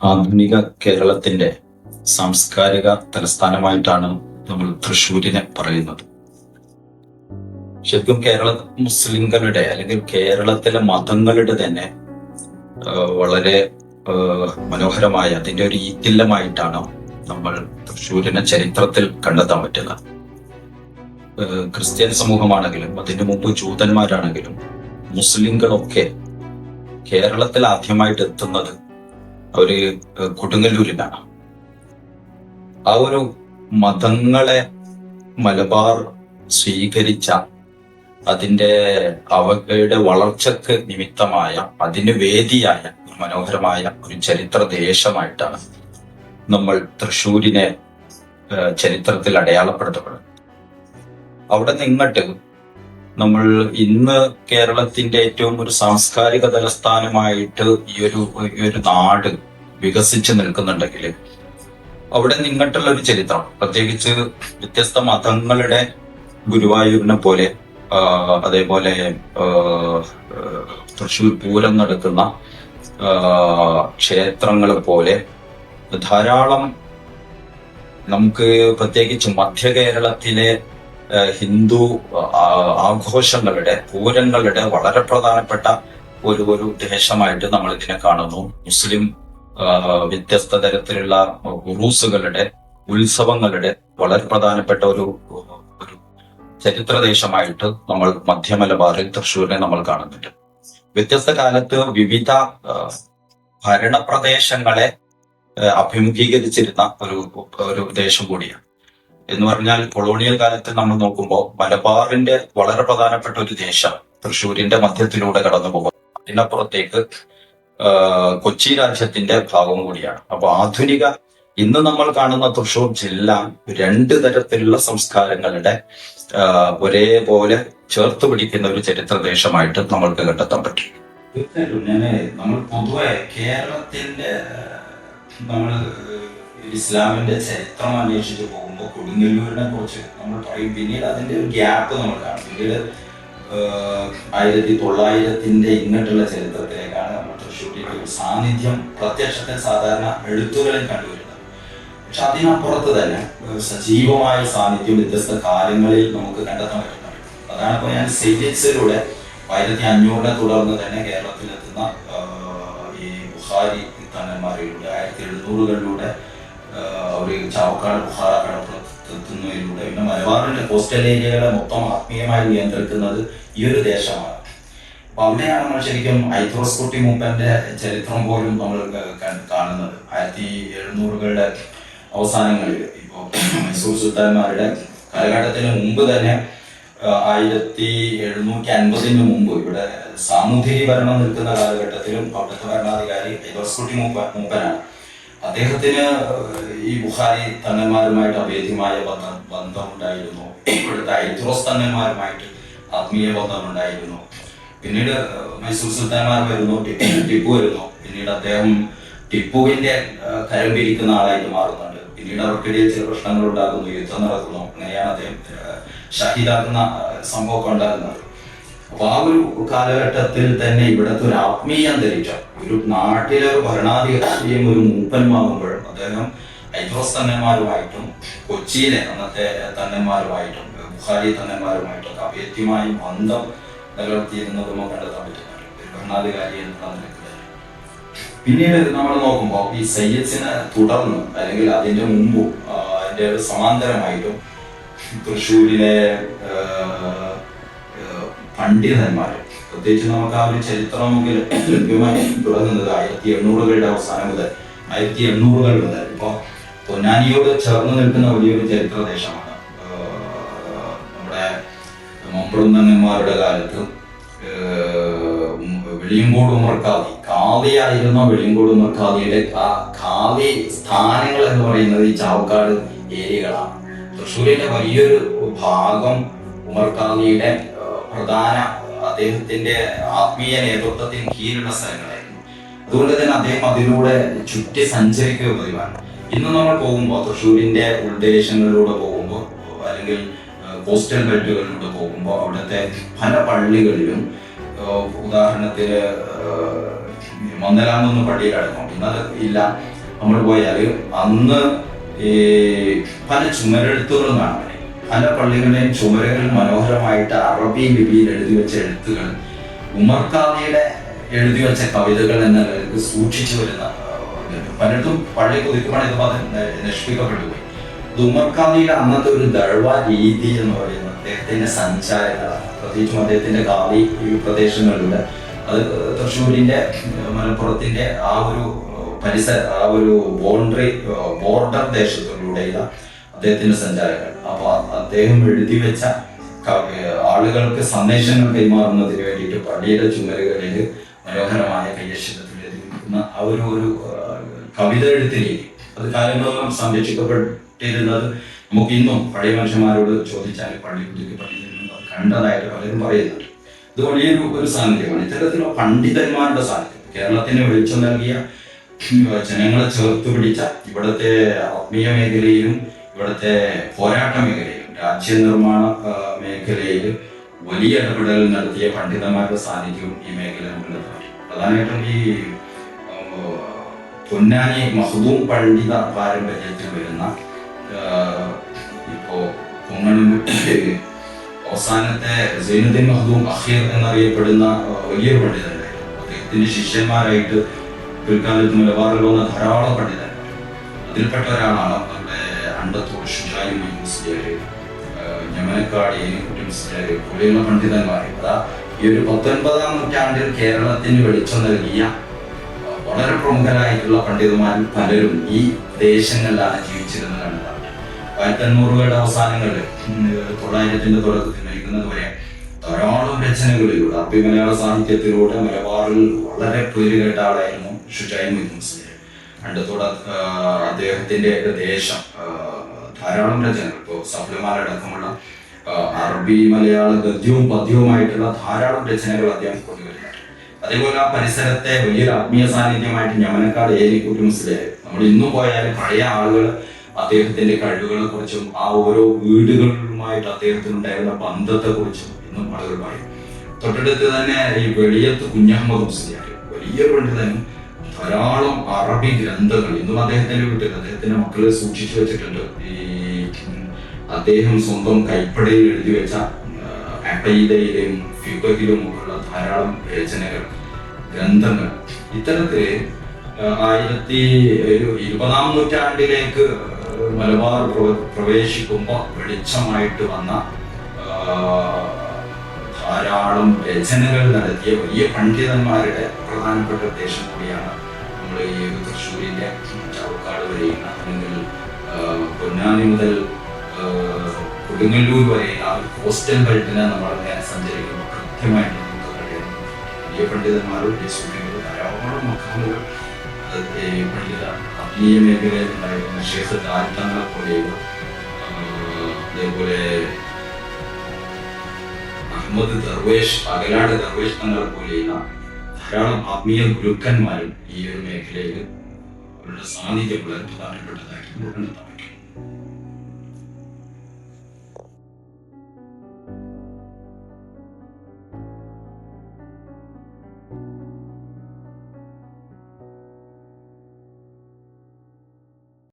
ആധുനിക കേരളത്തിന്റെ സാംസ്കാരിക തലസ്ഥാനമായിട്ടാണ് നമ്മൾ തൃശ്ശൂരിനെ പറയുന്നത്. ശരിക്കും കേരള മുസ്ലിങ്ങളുടെ അല്ലെങ്കിൽ കേരളത്തിലെ മതങ്ങളുടെ തന്നെ വളരെ മനോഹരമായ അതിന്റെ ഒരു ഈറ്റില്ലമായിട്ടാണ് നമ്മൾ തൃശ്ശൂരിനെ ചരിത്രത്തിൽ കണ്ടെത്താൻ പറ്റുന്നത്. ക്രിസ്ത്യൻ സമൂഹമാണെങ്കിലും അതിനു മുമ്പ് ജൂതന്മാരാണെങ്കിലും മുസ്ലിങ്ങളൊക്കെ കേരളത്തിൽ ആദ്യമായിട്ട് എത്തുന്നത് അവർ കൊടുങ്ങല്ലൂരിലാണ് ആ ഒരു മതങ്ങളെ മലബാർ സ്വീകരിച്ച അതിന്റെ അവയുടെ വളർച്ചക്ക് നിമിത്തമായ അതിന് വേദിയായ മനോഹരമായ ഒരു ചരിത്ര ദേശമായിട്ടാണ് നമ്മൾ തൃശ്ശൂരിനെ ചരിത്രത്തിൽ അടയാളപ്പെടുത്തപ്പെടുന്നത്. അവിടെ നിന്നിട്ട് നമ്മൾ ഇന്ന് കേരളത്തിന്റെ ഏറ്റവും ഒരു സാംസ്കാരിക തലസ്ഥാനമായിട്ട് ഈ ഒരു ഈ ഒരു നാട് വികസിച്ച് നിൽക്കുന്നുണ്ടെങ്കിൽ അവിടെ നിങ്ങട്ടുള്ള ഒരു ചരിത്രം പ്രത്യേകിച്ച് വ്യത്യസ്ത മതങ്ങളുടെ ഗുരുവായൂരിനെ പോലെ അതേപോലെ തൃശ്ശൂർ പൂരം നടക്കുന്ന ക്ഷേത്രങ്ങൾ പോലെ ധാരാളം നമുക്ക് പ്രത്യേകിച്ച് മധ്യ കേരളത്തിലെ ഹിന്ദു ആഘോഷങ്ങളുടെ പൂരങ്ങളുടെ വളരെ പ്രധാനപ്പെട്ട ഒരു ഒരു ദേശമായിട്ട് നമ്മൾ ഇതിനെ കാണുന്നു. മുസ്ലിം വ്യത്യസ്ത തരത്തിലുള്ള ഉറൂസുകളുടെ ഉത്സവങ്ങളുടെ വളരെ പ്രധാനപ്പെട്ട ഒരു ഒരു ചരിത്ര ദേശമായിട്ട് നമ്മൾ മധ്യമലബാറിൽ തൃശ്ശൂരിനെ നമ്മൾ കാണുന്നുണ്ട്. വ്യത്യസ്ത കാലത്ത് വിവിധ ഭരണപ്രദേശങ്ങളെ അഭിമുഖീകരിച്ചിരുന്ന ഒരു ഒരു ദേശം കൂടിയാണ്. എന്ന് പറഞ്ഞാൽ കൊളോണിയൽ കാലത്ത് നമ്മൾ നോക്കുമ്പോൾ മലബാറിന്റെ വളരെ പ്രധാനപ്പെട്ട ഒരു ദേശം തൃശ്ശൂരിന്റെ മധ്യത്തിലൂടെ കടന്നു പോകും അതിനപ്പുറത്തേക്ക് കൊച്ചി രാജ്യത്തിന്റെ ഭാഗം കൂടിയാണ്. അപ്പൊ ആധുനിക ഇന്ന് നമ്മൾ കാണുന്ന തൃശൂർ ജില്ല രണ്ട് തരത്തിലുള്ള സംസ്കാരങ്ങളുടെ ഒരേപോലെ ചേർത്ത് പിടിക്കുന്ന ഒരു ചരിത്ര ദേശമായിട്ട് നമ്മൾക്ക് കണ്ടെത്താൻ പറ്റും. നമ്മൾ പൊതുവെ കേരളത്തിന്റെ നമ്മൾ ഇസ്ലാമിന്റെ ചരിത്രം അന്വേഷിച്ച് പോകുമ്പോൾ കൊടുങ്ങല്ലൂരിനെ കുറിച്ച് നമ്മൾ പറയും. പിന്നീട് അതിന്റെ ഒരു ഗ്യാപ്പ് നമ്മൾ കാണും. പിന്നീട് ആയിരത്തി തൊള്ളായിരത്തിന്റെ ഇങ്ങോട്ടുള്ള ചരിത്രത്തിലേക്കാണ് തൃശ്ശൂരിന്റെ ഒരു സാന്നിധ്യം പ്രത്യക്ഷത്തിൽ സാധാരണ എഴുത്തുകളിൽ കണ്ടുവരുന്നത്. പക്ഷെ അതിനപ്പുറത്ത് തന്നെ സജീവമായ സാന്നിധ്യം വ്യത്യസ്ത കാര്യങ്ങളിൽ നമുക്ക് കണ്ടെത്താൻ പറ്റുന്നുണ്ട്. അതാണ് ഇപ്പോൾ ഞാൻ സെയ്യറ്റ്സിലൂടെ ആയിരത്തി അഞ്ഞൂറിനെ തുടർന്ന് തന്നെ കേരളത്തിലെത്തുന്ന ഈ ബുഹാരി തന്നന്മാരിലൂടെ ആയിരത്തി എഴുന്നൂറുകളിലൂടെ ഒരു ചാവക്കാട് ബുഹാറ കടപ്പുറത്തെത്തുന്നതിലൂടെ പിന്നെ മലബാറിന്റെ കോസ്റ്റൽ ഏരിയകളെ മൊത്തം ആത്മീയമായി നിയന്ത്രിക്കുന്നത് ഈ ഒരു ദേശമാണ്. അവിടെയാണ് നമ്മൾ ശരിക്കും ഐത്രോസ് കുട്ടി മൂപ്പന്റെ ചരിത്രം പോലും നമ്മൾ കാണുന്നത്. ആയിരത്തി എഴുന്നൂറുകളുടെ അവസാനങ്ങളിൽ ഇപ്പോൾ മൈസൂർ സുൽത്താൻമാരുടെ കാലഘട്ടത്തിന് മുമ്പ് തന്നെ ആയിരത്തി എഴുന്നൂറ്റി അൻപതിന് മുമ്പ് ഇവിടെ സാമൂഹിക ഭരണം നിൽക്കുന്ന കാലഘട്ടത്തിലും അവിടുത്തെ ഭരണാധികാരി ഐത്രോസ് കുട്ടി മൂപ്പ മൂപ്പനാണ്. അദ്ദേഹത്തിന് ഈ ബുഹാരി തങ്ങന്മാരുമായിട്ട് അഭേദ്യമായ ബന്ധം ബന്ധമുണ്ടായിരുന്നു. ഇവിടുത്തെ ഐത്രോസ് തങ്ങന്മാരുമായിട്ട് ആത്മീയ ബന്ധമുണ്ടായിരുന്നു. പിന്നീട് മൈസൂർ സുൽത്താൻമാർ വരുന്നു ടിപ്പു വരുന്നു. പിന്നീട് അദ്ദേഹം ടിപ്പുവിന്റെ കരം പിരിക്കുന്ന ആളായിട്ട് മാറുന്നുണ്ട്. പിന്നീട് അവർക്കിടയിൽ ചില പ്രശ്നങ്ങൾ ഉണ്ടാകുന്നു യുദ്ധം നടക്കുന്നു. അങ്ങനെയാണ് അദ്ദേഹം ഷഹീദാക്കുന്ന സംഭവമൊക്കെ ഉണ്ടാകുന്നത്. അപ്പൊ ആ ഒരു കാലഘട്ടത്തിൽ തന്നെ ഇവിടുത്തെ ഒരു ആത്മീയ അന്തരീക്ഷം ഒരു നാട്ടിലെ ഒരു ഭരണാധികാരിയും ഒരു മൂപ്പന്മാകുമ്പോഴും അദ്ദേഹം ഐദ്രോസ് തന്നന്മാരുമായിട്ടും കൊച്ചിയിലെ അന്നത്തെ തന്നന്മാരുമായിട്ടും ബുഹാരി തന്നന്മാരുമായിട്ടൊക്കെ അഭേദ്യമായ ബന്ധം നിലനിർത്തിയിരുന്നത് നമുക്ക് കണ്ടെത്താൻ നിലയ്ക്ക് പിന്നീട് നമ്മൾ നോക്കുമ്പോൾ ഈ സയ്യദ്സിനെ തുടർന്ന് അല്ലെങ്കിൽ അതിന്റെ മുമ്പും അതിന്റെ ഒരു സമാന്തരമായിട്ടും തൃശ്ശൂരിലെ പണ്ഡിതന്മാർ പ്രത്യേകിച്ച് നമുക്ക് ആ ഒരു ചരിത്രം നമുക്ക് ലഭ്യമായി തുടങ്ങുന്നത് ആയിരത്തി എണ്ണൂറുകളുടെ അവസാനം മുതൽ ആയിരത്തി എണ്ണൂറുകൾ മുതൽ ഇപ്പോൾ പൊന്നാനിയോട് ചേർന്ന് നിൽക്കുന്ന വലിയൊരു ചരിത്ര ദേശമാണ് മമ്പളം തങ്ങന്മാരുടെ കാലത്ത് വെളിയങ്കോട് ഉമർക്കാദി കാദിയായിരുന്ന വെളിയങ്കോട് ആ കാദി സ്ഥാനങ്ങൾ എന്ന് പറയുന്നത് ഈ ചാവക്കാട് ഏരിയകളാണ്. തൃശ്ശൂരിന്റെ വലിയൊരു ഭാഗം ഉമർക്കാദിയുടെ പ്രധാന അദ്ദേഹത്തിന്റെ ആത്മീയ നേതൃത്വത്തിന് കീഴിലുള്ള സ്ഥലങ്ങളായിരുന്നു. അതുകൊണ്ട് തന്നെ അദ്ദേഹം അതിലൂടെ ചുറ്റി സഞ്ചരിക്കുക പതിവാണ്. ഇന്ന് നമ്മൾ പോകുമ്പോൾ തൃശ്ശൂരിന്റെ ഉൾദേശങ്ങളിലൂടെ പോകുമ്പോൾ അല്ലെങ്കിൽ കോസ്റ്റൽ ബെൽറ്റുകളിലൂടെ പോകുമ്പോൾ അവിടുത്തെ പല പള്ളികളിലും ഉദാഹരണത്തിന് മന്ദലാന്നൊന്ന് പള്ളിയിലടക്കം ഇന്നത് ഇല്ല. നമ്മൾ പോയാൽ അന്ന് ഈ പല ചുമരെഴുത്തുകളും കാണാൻ പല പള്ളികളുടെയും ചുമരുകളിൽ മനോഹരമായിട്ട് അറബി ലിപിയിൽ എഴുതി വെച്ച എഴുത്തുകൾ ഉമർ ഖാദിയുടെ എഴുതി വെച്ച കവിതകൾ എന്ന നിലയ്ക്ക് സൂക്ഷിച്ചു വരുന്ന പലയിടത്തും പള്ളി കുതിക്കുമ്പോൾ ഇത് നശിപ്പിക്കപ്പെട്ടു പോയി. ഇത് ഉമർ ഖാദിയുടെ അന്നത്തെ ഒരു ദഴവ രീതി എന്ന് പറയുന്നത് അദ്ദേഹത്തിന്റെ സഞ്ചാരങ്ങളാണ് പ്രത്യേകിച്ചും അദ്ദേഹത്തിന്റെ കാവി ഈ പ്രദേശങ്ങളിലൂടെ അത് തൃശ്ശൂരിന്റെ മലപ്പുറത്തിന്റെ ആ ഒരു പരിസര ആ ഒരു ബോണ്ടറി ബോർഡർ ദേശത്തിലൂടെയുള്ള അദ്ദേഹത്തിന്റെ സഞ്ചാരങ്ങൾ. അപ്പൊ അദ്ദേഹം എഴുതി വെച്ച ആളുകൾക്ക് സന്ദേശങ്ങൾ കൈമാറുന്നതിന് വേണ്ടിയിട്ട് പള്ളിയുടെ ചുമരുകളിൽ മനോഹരമായ വെക്കുന്ന ആ ഒരു ഒരു കവിത എഴുത്തിലേക്ക് അത് കാലങ്ങളോളം സംരക്ഷിക്കപ്പെട്ടിരുന്നത് നമുക്ക് ഇന്നും പഴയ മനുഷ്യന്മാരോട് ചോദിച്ചാൽ പള്ളി കുതിക്ക് പള്ളി കണ്ടതായിട്ട് പലരും പറയുന്നുണ്ട്. ഇത് വലിയൊരു ഒരു സാന്നിധ്യമാണ്. ഇത്തരത്തിലുള്ള പണ്ഡിതന്മാരുടെ സാന്നിധ്യം. കേരളത്തിന് വെളിച്ചം നൽകിയ ജനങ്ങളെ ചേർത്ത് പിടിച്ച ഇവിടുത്തെ ആത്മീയ മേഖലയിലും ഇവിടുത്തെ പോരാട്ട മേഖലയിലും രാജ്യനിർമ്മാണ മേഖലയിൽ വലിയ ഇടപെടൽ നടത്തിയ പണ്ഡിതന്മാരുടെ സാന്നിധ്യവും ഈ മേഖല. പ്രധാനമായിട്ടും ഈ പൊന്നാനി മഹദൂം പണ്ഡിത പാരമ്പര്യത്തിൽ വരുന്ന ആ, ഇപ്പോ പൊങ്ങണൂർ അവസാനത്തെ സൈനുദ്ദീൻ മഹദൂം അഖീർ എന്നറിയപ്പെടുന്ന വലിയൊരു പണ്ഡിതനായിരുന്നു അദ്ദേഹത്തിന്റെ ശിഷ്യന്മാരായിട്ട് പിൽക്കാലത്ത് മലബാറിൽ വന്ന ധാരാളം പണ്ഡിതൻ അതിൽപ്പെട്ട ഒരാളാണ് നമ്മുടെ അണ്ടത്തോട് ഷുജായി മുസ്ലിയാര് ഞമനക്കാട് മുസ്ലിയാര് പോലെയുള്ള അതാ ഈ ഒരു പത്തൊൻപതാം നൂറ്റാണ്ടിൽ കേരളത്തിന് വെളിച്ചം നൽകിയ വളരെ പ്രമുഖരായിട്ടുള്ള പണ്ഡിതന്മാരിൽ പലരും ഈ ദേശങ്ങളിലാണ് ജീവിച്ചിരുന്നത്. ആയിരത്തി എണ്ണൂറുകളുടെ അവസാനങ്ങളിൽ തൊള്ളായിരത്തിന്റെ തുടക്കത്തിൽ മരിക്കുന്നത് വരെ ധാരാളം രചനകളിലൂടെ അറബി മലയാള സാഹിത്യത്തിലൂടെ മലബാറിൽ വളരെ പേരുകേട്ട ആളായിരുന്നു ഷുജൈൻ മുസ്ലിം തുട അദ്ദേഹത്തിന്റെ ദേശം ധാരാളം രചനകൾ. ഇപ്പോൾ സഫലമാരടക്കമുള്ള ആ, അറബി മലയാള ഗദ്യവും പദ്യവുമായിട്ടുള്ള ധാരാളം രചനകൾ അദ്ദേഹം കൊണ്ടുവരുന്നുണ്ട്. അതേപോലെ ആ പരിസരത്തെ വലിയൊരു ആത്മീയ സാന്നിധ്യമായിട്ട് ഞമനക്കാട് ഏലിക്കുട്ടി മുസ്ലിം നമ്മൾ ഇന്നും പോയാലും പഴയ ആളുകൾ അദ്ദേഹത്തിന്റെ കഴിവുകളെ കുറിച്ചും ആ ഓരോ വീടുകളുമായിട്ട് അദ്ദേഹത്തിനുണ്ടായിരുന്ന ബന്ധത്തെ കുറിച്ചും ഇന്നും ആളുകൾ പറയും. തൊട്ടടുത്ത് തന്നെ ഈ വെളിയത്ത് കുഞ്ഞഹമ്മദ് മുസ്ലിയാർ വലിയ പണ്ഡിതനും ധാരാളം അറബി ഗ്രന്ഥങ്ങൾ ഇന്നും അദ്ദേഹത്തിന്റെ വീട്ടിൽ അദ്ദേഹത്തിന്റെ മക്കളെ സൂക്ഷിച്ചു വെച്ചിട്ടുണ്ട്. ഈ അദ്ദേഹം സ്വന്തം കൈപ്പടയിൽ എഴുതി വെച്ച അപ്പയിലയിലും ഫിബഹിലും ഉള്ള ധാരാളം രചനകൾ ഗ്രന്ഥങ്ങൾ. ഇത്തരത്തിൽ ആയിരത്തി ഇരുപതാം നൂറ്റാണ്ടിലേക്ക് മലബാർ പ്രവേശിക്കുമ്പോൾ വെളിച്ചമായിട്ട് വന്ന ധാരാളം രചനകൾ നടത്തിയ വലിയ പണ്ഡിതന്മാരുടെ പ്രധാനപ്പെട്ട ദേശം കൂടിയാണ് നമ്മൾ ഈ തൃശ്ശൂരിന്റെ ചാവക്കാട് വരെയുള്ള അല്ലെങ്കിൽ പൊന്നാനി മുതൽ കൊടുങ്ങല്ലൂർ വരെയുള്ള ആ കോസ്റ്റൽ ബെൽറ്റിനെ നമ്മൾ അങ്ങനെ സഞ്ചരിക്കുമ്പോൾ കൃത്യമായിട്ട് നമുക്ക് കഴിയുന്നു വലിയ പണ്ഡിതന്മാരും ധാരാളം മക്കളുകൾ പണ്ഡിത ആത്മീയ മേഖലയിൽ ഉണ്ടായിരുന്ന ഷേഖ് ദാരിത്തങ്ങളെ പോലെയുള്ള അതേപോലെ അഹമ്മദ് ദർവേഷ് അകലാട് ദർവേഷ് തങ്ങളെ പോലെയുള്ള ധാരാളം ആത്മീയ ഗുരുക്കന്മാരും ഈ ഒരു മേഖലയിൽ അവരുടെ സാന്നിധ്യം വളരെ പ്രധാനപ്പെട്ടതായിട്ട് കണ്ടെത്താൻ പറ്റും